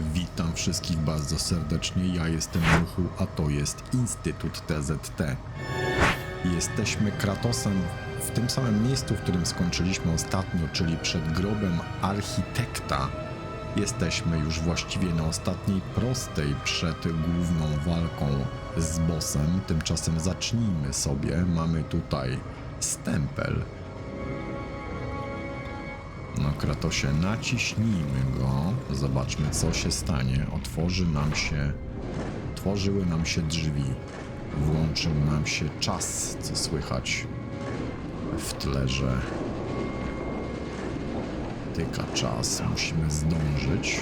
Witam wszystkich bardzo serdecznie. Ja jestem Muchu, a to jest Instytut TZT. Jesteśmy Kratosem w tym samym miejscu, w którym skończyliśmy ostatnio, czyli przed grobem architekta. Jesteśmy już właściwie na ostatniej prostej przed główną walką z bossem. Tymczasem zacznijmy sobie. Mamy tutaj stempel. No Kratosie, naciśnijmy go. Zobaczmy, co się stanie. Otworzy nam się... Otworzyły nam się drzwi. Włączył nam się czas, co słychać w tle, że tyka czas. Musimy zdążyć.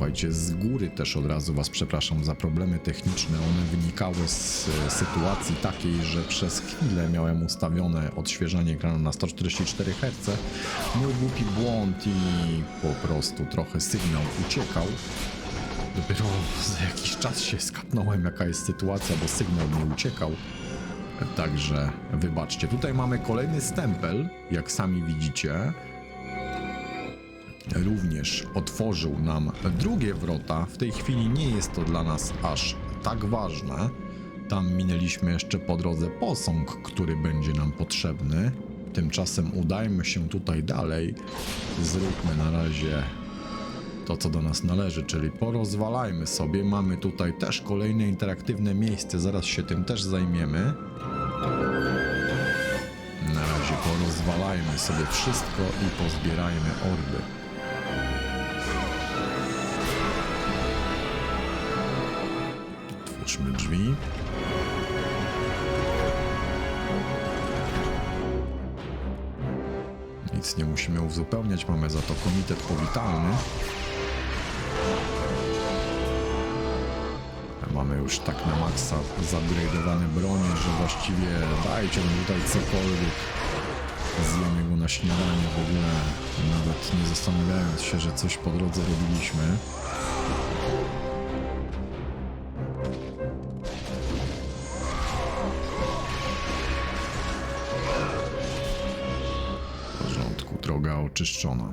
Słuchajcie, z góry też od razu Was przepraszam za problemy techniczne. One wynikały z e, sytuacji takiej, że przez chwilę miałem ustawione odświeżanie ekranu na 144 Hz. Mój głupi błąd i po prostu trochę sygnał uciekał. Dopiero za jakiś czas się skapnąłem, jaka jest sytuacja, bo sygnał mi uciekał. Także wybaczcie. Tutaj mamy kolejny stempel, jak sami widzicie również otworzył nam drugie wrota. W tej chwili nie jest to dla nas aż tak ważne. Tam minęliśmy jeszcze po drodze posąg, który będzie nam potrzebny. Tymczasem udajmy się tutaj dalej. Zróbmy na razie to, co do nas należy, czyli porozwalajmy sobie. Mamy tutaj też kolejne interaktywne miejsce, zaraz się tym też zajmiemy. Na razie porozwalajmy sobie wszystko i pozbierajmy orby. Otwórzmy drzwi. Nic nie musimy uzupełniać, mamy za to komitet powitalny. Mamy już tak na maksa zupgrade'owane bronie, że właściwie dajcie nam tutaj cokolwiek. Zjemy go na śniadanie w ogóle, nawet nie zastanawiając się, że coś po drodze robiliśmy. Oczyszczona.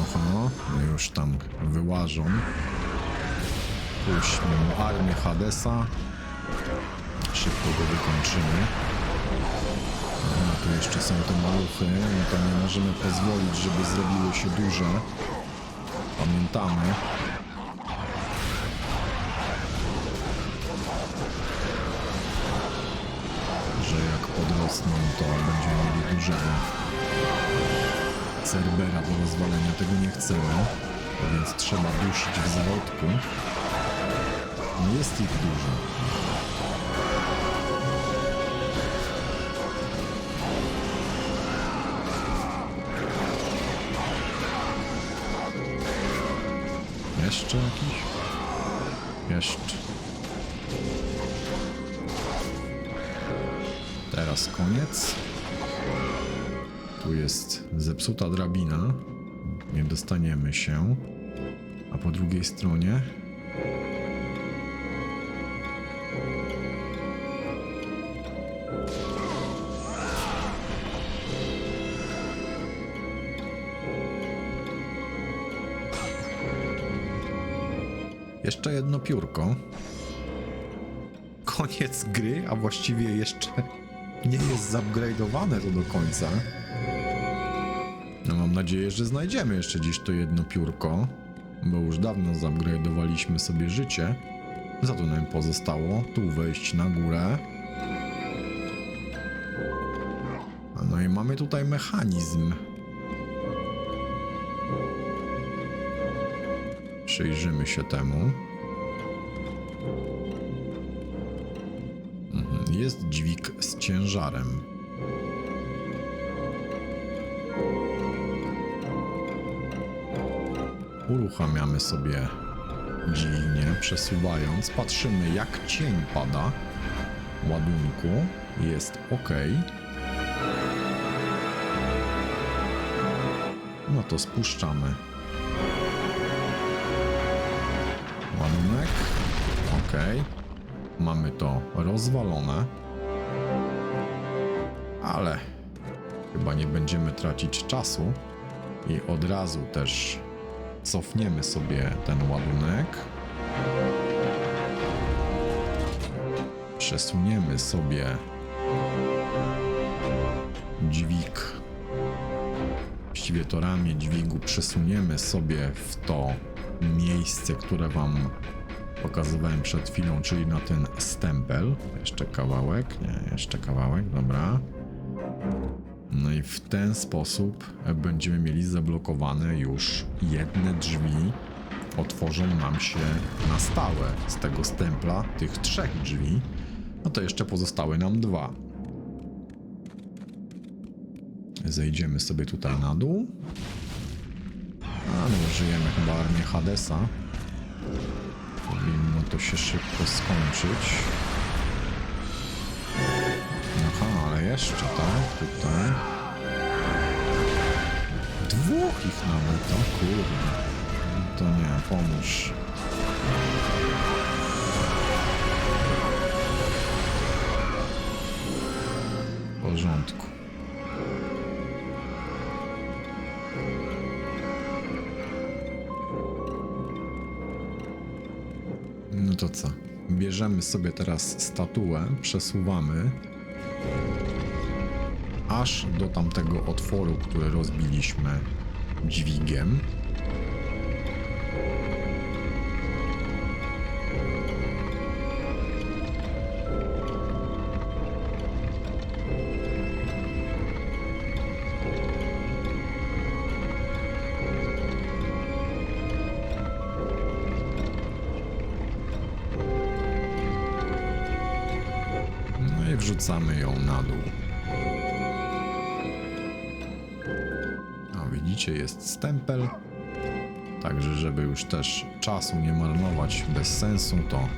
Oho, no już tam wyłażą. Puśćmy mu armię Hadesa. Szybko go wykończymy. No, tu jeszcze są te maluchy, no to nie możemy pozwolić, żeby zrobiły się duże. Pamiętamy. że podrosną, to będziemy mieli dużego Cerbera do rozwalenia. Tego nie chcemy, więc trzeba dusić w zarodku. Jest ich dużo. Zepsuta drabina. Nie dostaniemy się. A po drugiej stronie. Jeszcze jedno piórko. Koniec gry, a właściwie jeszcze nie jest zupgrade'owane to do końca. No mam nadzieję, że znajdziemy jeszcze dziś to jedno piórko, bo już dawno zupgrade'owaliśmy sobie życie. Za to nam pozostało tu wejść na górę. No i mamy tutaj mechanizm. Przyjrzymy się temu. Mhm, Jest dźwig z ciężarem. Uruchamiamy sobie dźwignię, przesuwając. Patrzymy, jak cień pada ładunku. Jest ok. No to spuszczamy. Ładunek. Ok. mamy to rozwalone. Ale chyba nie będziemy tracić czasu i od razu też cofniemy sobie ten ładunek. Przesuniemy sobie dźwig. Właściwie to ramię dźwigu przesuniemy sobie w to miejsce, które Wam pokazywałem przed chwilą, czyli na ten stempel. Jeszcze kawałek, nie, jeszcze kawałek, dobra. No i w ten sposób będziemy mieli zablokowane już jedne drzwi. Otworzą nam się na stałe z tego stempla tych trzech drzwi. No to jeszcze pozostały nam dwa. Zejdziemy sobie tutaj na dół. No, użyjemy chyba armię Hadesa. Powinno to się szybko skończyć. Jeszcze, tak? Tutaj. Dwóch ich nawet, o kurde. To nie, pomóż. Porządku. No to co? Bierzemy sobie teraz statuę, przesuwamy aż do tamtego otworu, który rozbiliśmy dźwigiem. No i wrzucamy ją na dół. Widzicie, jest stempel. Także, żeby już też czasu nie marnować bez sensu, to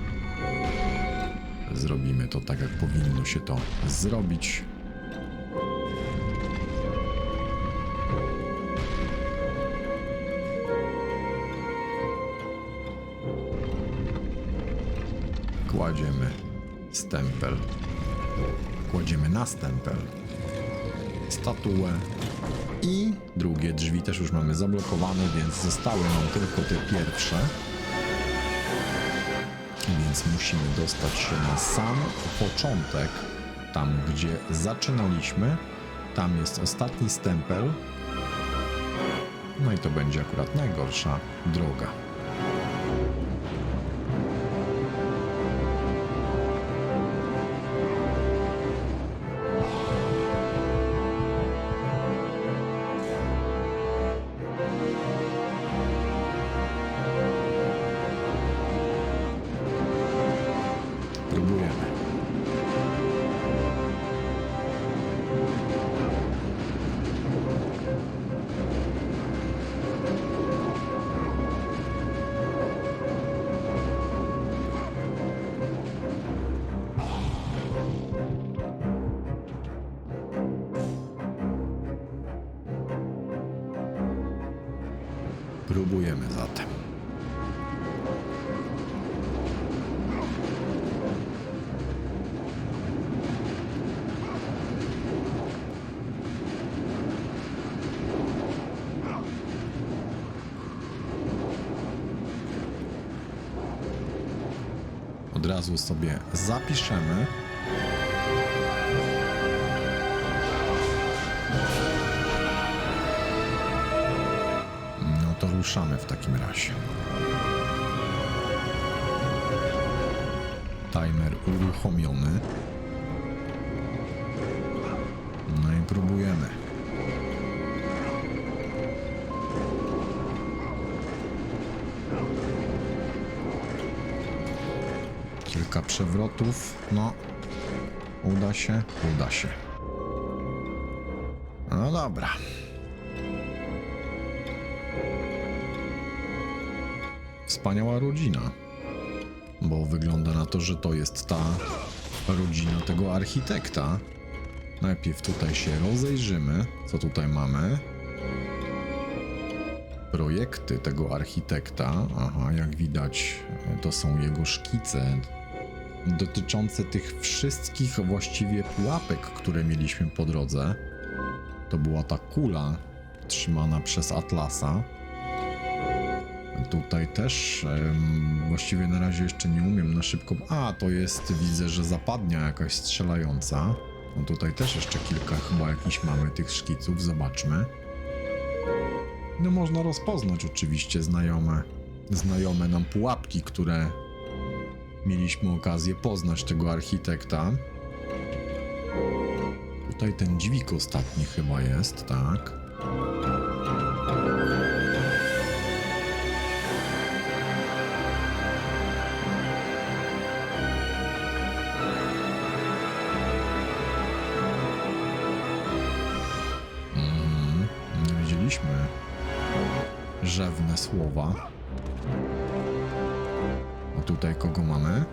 zrobimy to tak, jak powinno się to zrobić. Kładziemy stempel. Kładziemy na stempel statuę i drugie drzwi też już mamy zablokowane, więc zostały nam tylko te pierwsze. Więc musimy dostać się na sam początek, tam gdzie zaczynaliśmy. Tam jest ostatni stempel. No i to będzie akurat najgorsza droga. Próbujemy zatem. Od razu sobie zapiszemy. Ruszamy w takim razie. Timer uruchomiony. No i próbujemy. Kilka przewrotów. No, uda się, uda się. No dobra. Wspaniała rodzina. Bo wygląda na to, że to jest ta rodzina tego architekta. Najpierw tutaj się rozejrzymy, co tutaj mamy. Projekty tego architekta. Aha, jak widać, to są jego szkice dotyczące tych wszystkich właściwie pułapek, które mieliśmy po drodze. To była ta kula trzymana przez Atlasa. Tutaj też em, właściwie na razie jeszcze nie umiem na szybko. A, to jest, widzę, że zapadnia jakaś strzelająca. No tutaj też jeszcze kilka chyba jakichś mamy tych szkiców, zobaczmy. No można rozpoznać oczywiście znajome, znajome nam pułapki, które mieliśmy okazję poznać tego architekta. Tutaj ten dźwig ostatni chyba jest, tak? Rzewne słowa. A tutaj kogo mamy?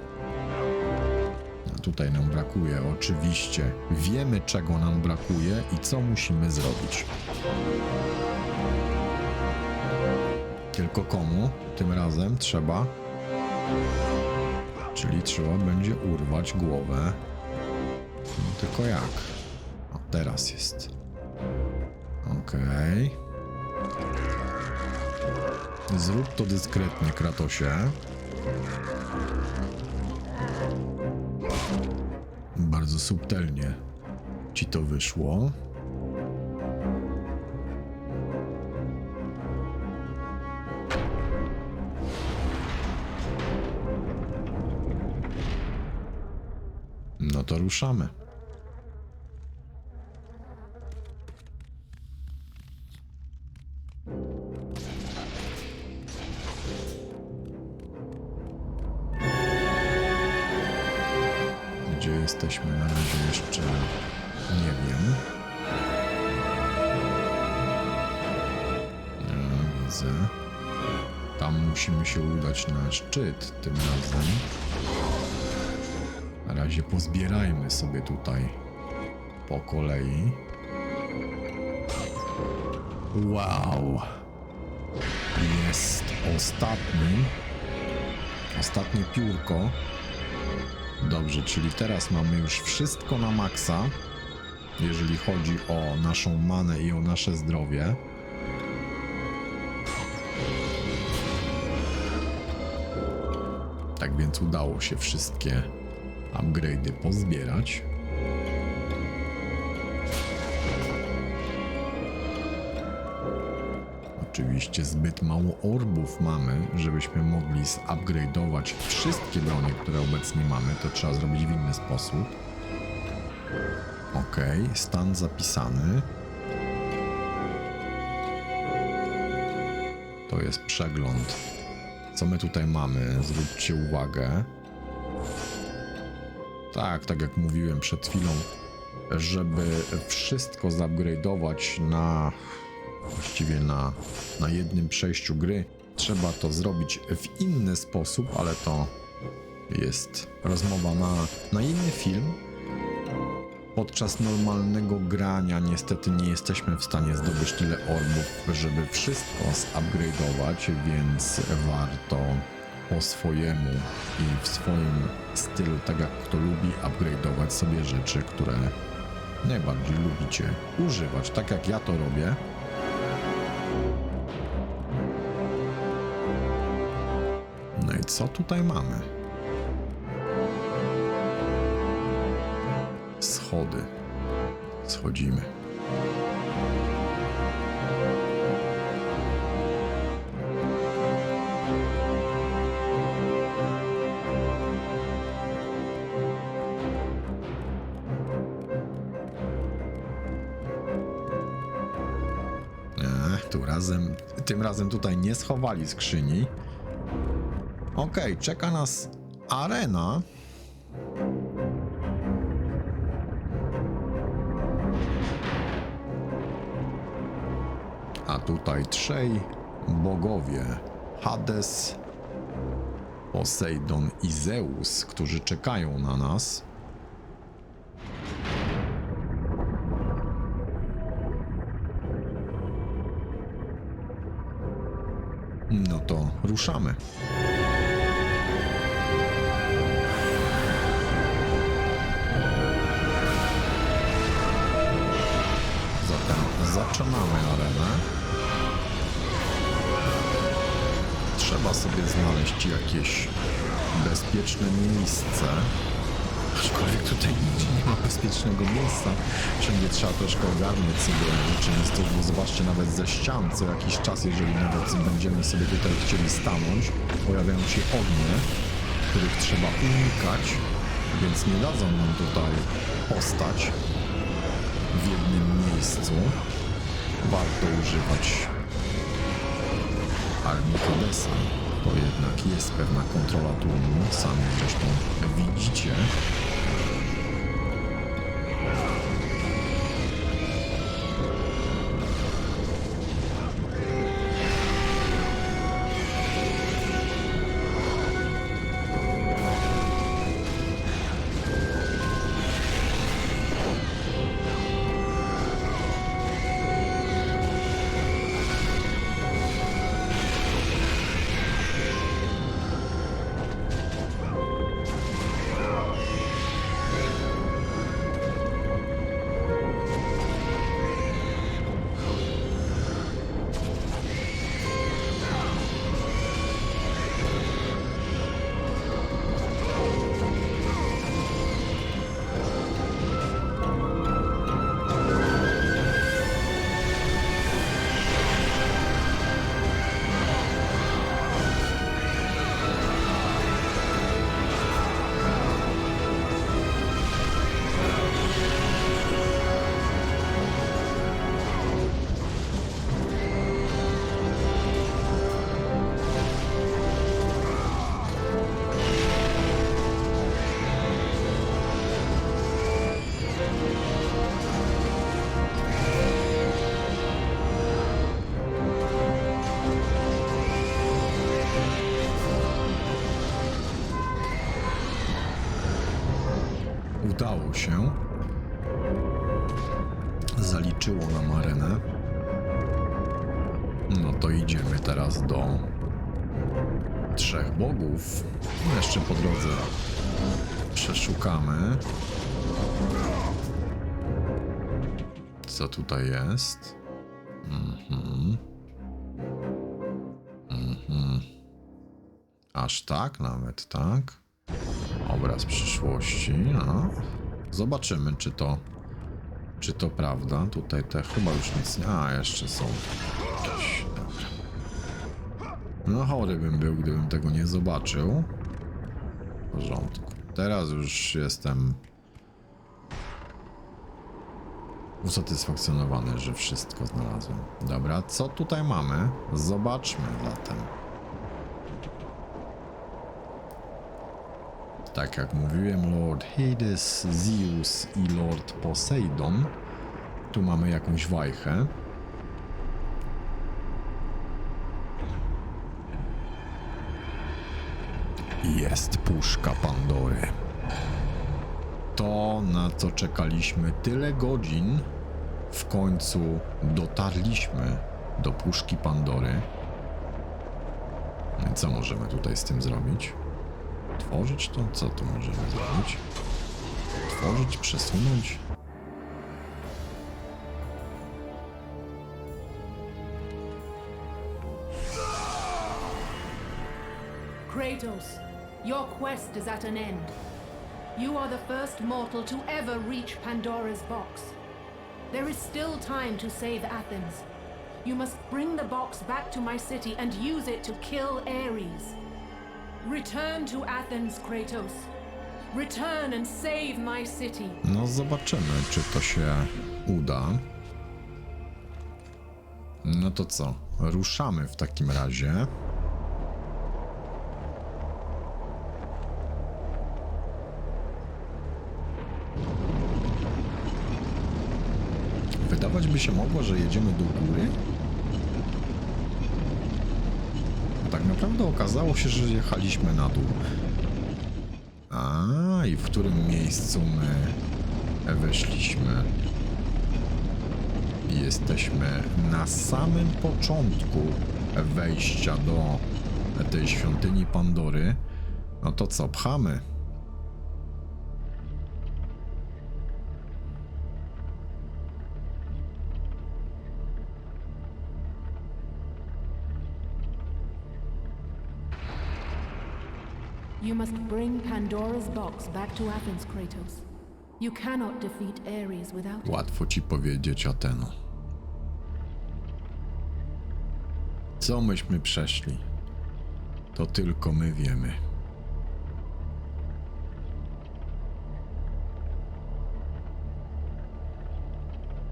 A tutaj nam brakuje, oczywiście. Wiemy, czego nam brakuje i co musimy zrobić. Tylko komu tym razem trzeba? Czyli trzeba będzie urwać głowę. No tylko jak? A teraz jest. Okej. Zrób to dyskretnie, Kratosie. Bardzo subtelnie ci to wyszło. No to ruszamy. Się udać na szczyt tym razem. Na razie pozbierajmy sobie tutaj po kolei. Wow! Jest ostatni. Ostatnie piórko. Dobrze, czyli teraz mamy już wszystko na maksa, jeżeli chodzi o naszą manę i o nasze zdrowie. Tak więc udało się wszystkie upgrade'y pozbierać. Oczywiście zbyt mało orbów mamy, żebyśmy mogli zupgrade'ować wszystkie bronie, które obecnie mamy. To trzeba zrobić w inny sposób. Ok, stan zapisany. To jest przegląd. Co my tutaj mamy? Zwróćcie uwagę. Tak, tak jak mówiłem przed chwilą, żeby wszystko zupgrade'ować na właściwie na, na jednym przejściu gry. Trzeba to zrobić w inny sposób, ale to jest rozmowa na, na inny film. Podczas normalnego grania niestety nie jesteśmy w stanie zdobyć tyle orbów, żeby wszystko zupgrade'ować, więc warto po swojemu i w swoim stylu, tak jak kto lubi, upgrade'ować sobie rzeczy, które najbardziej lubicie używać, tak jak ja to robię. No i co tutaj mamy? Schody. Schodzimy. Tu razem, tym razem tutaj nie schowali skrzyni. Okej, czeka nas arena. Tutaj trzej bogowie Hades, Posejdon i Zeus, którzy czekają na nas. No to ruszamy. Zatem zaczynamy arenę. Trzeba sobie znaleźć jakieś bezpieczne miejsce. Aczkolwiek tutaj nigdzie nie ma bezpiecznego miejsca. Wszędzie trzeba troszkę ogarnąć sobie rzeczywistość, bo zobaczcie, nawet ze ścian co jakiś czas, jeżeli nawet będziemy sobie tutaj chcieli stanąć, pojawiają się ognie, których trzeba unikać, więc nie dadzą nam tutaj postać w jednym miejscu. Warto używać Armicodesa. To jednak jest pewna kontrola tłumu, sami zresztą widzicie. Się. Zaliczyło nam arenę. No to idziemy teraz do trzech bogów. Jeszcze po drodze przeszukamy. Co tutaj jest? Mhm. Mhm. Aż tak nawet, tak? Obraz przyszłości, no. Zobaczymy, czy to, czy to prawda. Tutaj te chyba już nic nie... A, jeszcze są. No chory bym był, gdybym tego nie zobaczył. W porządku. Teraz już jestem usatysfakcjonowany, że wszystko znalazłem. Dobra, co tutaj mamy? Zobaczmy zatem. Tak jak mówiłem, Lord Hades, Zeus i Lord Poseidon. Tu mamy jakąś wajchę. Jest puszka Pandory. To, na co czekaliśmy tyle godzin, w końcu dotarliśmy do puszki Pandory. No co możemy tutaj z tym zrobić? Tworzyć to? Co tu możemy zrobić? Tworzyć, przesunąć? Kratos, your quest is at an end. You are the first mortal to ever reach Pandora's box. There is still time to save Athens. You must bring the box back to my city and use it to kill Ares. Return to Athens, Kratos. Return and save my city. No zobaczymy, czy to się uda. No to co? Ruszamy w takim razie. Wydawać by się mogło, że jedziemy do góry. A tak naprawdę okazało się, że jechaliśmy na dół. A, i w którym miejscu my weszliśmy? Jesteśmy na samym początku wejścia do tej świątyni Pandory. No to co, pchamy? You must bring Pandora's box back to Athens, Kratos. You cannot defeat Ares without it. Łatwo ci powiedzieć, Ateno. Co myśmy przeszli, to tylko my wiemy.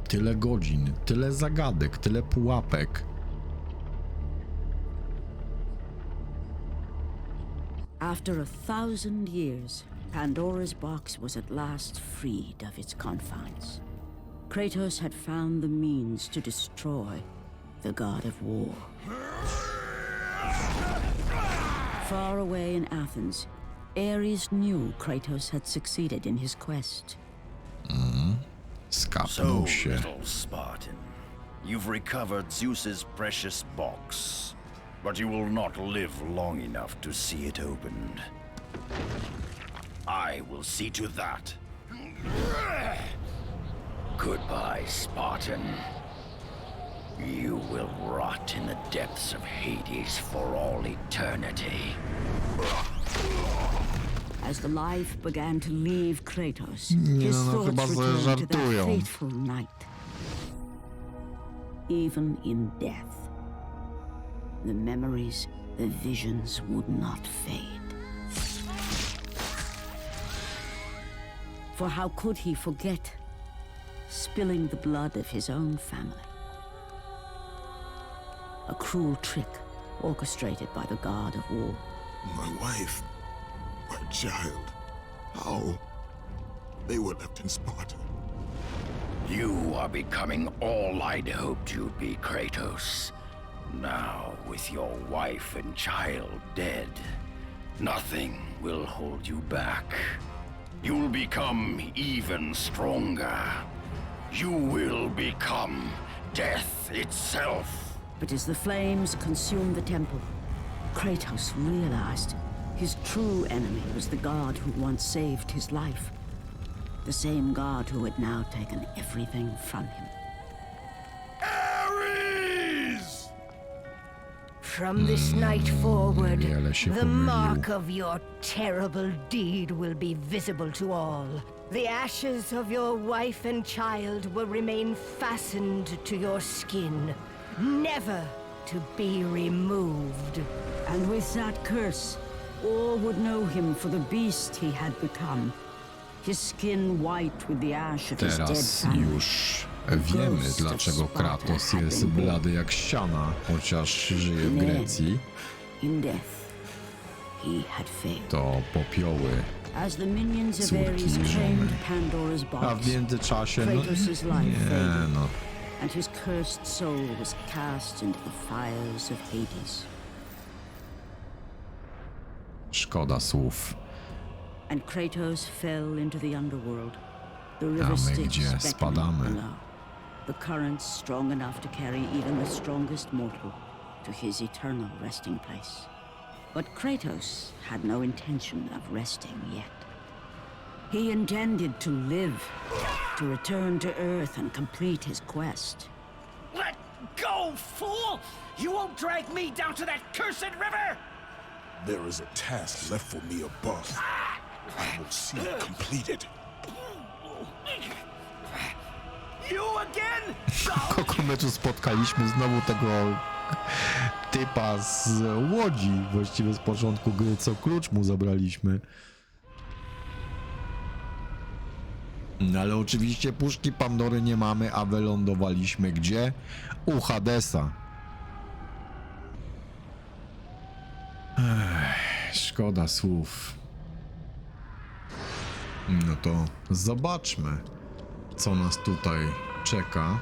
Tyle godzin, tyle zagadek, tyle pułapek. After a thousand years, Pandora's box was at last freed of its confines. Kratos had found the means to destroy the god of war. Far away in Athens, Ares knew Kratos had succeeded in his quest. Mm-hmm. Skapnął So, się. little Spartan, you've recovered Zeus's precious box, but you will not live long enough to see it opened. I will see to that. Goodbye, Spartan. You will rot in the depths of Hades for all eternity. As the life began to leave Kratos, his no, no, thoughts sobie returned to that żartują. fateful night. Even in death, the memories, the visions would not fade. For how could he forget spilling the blood of his own family? A cruel trick orchestrated by the god of war. My wife, my child, how? They were left in Sparta. You are becoming all I'd hoped you'd be, Kratos. Now, with your wife and child dead, nothing will hold you back. You'll become even stronger. You will become death itself. But as the flames consumed the temple, Kratos realized his true enemy was the god who once saved his life. The same god who had now taken everything from him. From this night forward, the mark of your terrible deed will be visible to all. The ashes of your wife and child will remain fastened to your skin, never to be removed. And with that curse, all would know him for the beast he had become. Teraz już wiemy, dlaczego Kratos jest blady jak ściana, chociaż żyje w Grecji. To popioły. Córki i żony. A w międzyczasie, no nie no. and his cursed soul was cast into the fires of Hades. Szkoda słów. And Kratos fell into the underworld. The river my Styx gdzie beckoning spadamy? below. The currents strong enough to carry even the strongest mortal to his eternal resting place. But Kratos had no intention of resting yet. He intended to live, to return to Earth and complete his quest. Let go, fool! You won't drag me down to that cursed river! There is a task left for me above. I will see it completed. You again? Kogo my tu spotkaliśmy? Znowu tego typa z Łodzi, właściwie z początku gry, co klucz mu zabraliśmy. No ale oczywiście puszki Pandory nie mamy, a wylądowaliśmy gdzie? U Hadesa. Ech, szkoda słów. No to zobaczmy, co nas tutaj czeka.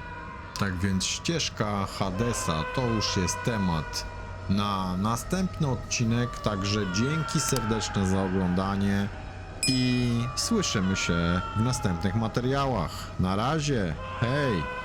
Tak więc ścieżka Hadesa to już jest temat na następny odcinek, także dzięki serdeczne za oglądanie i słyszymy się w następnych materiałach. Na razie, hej!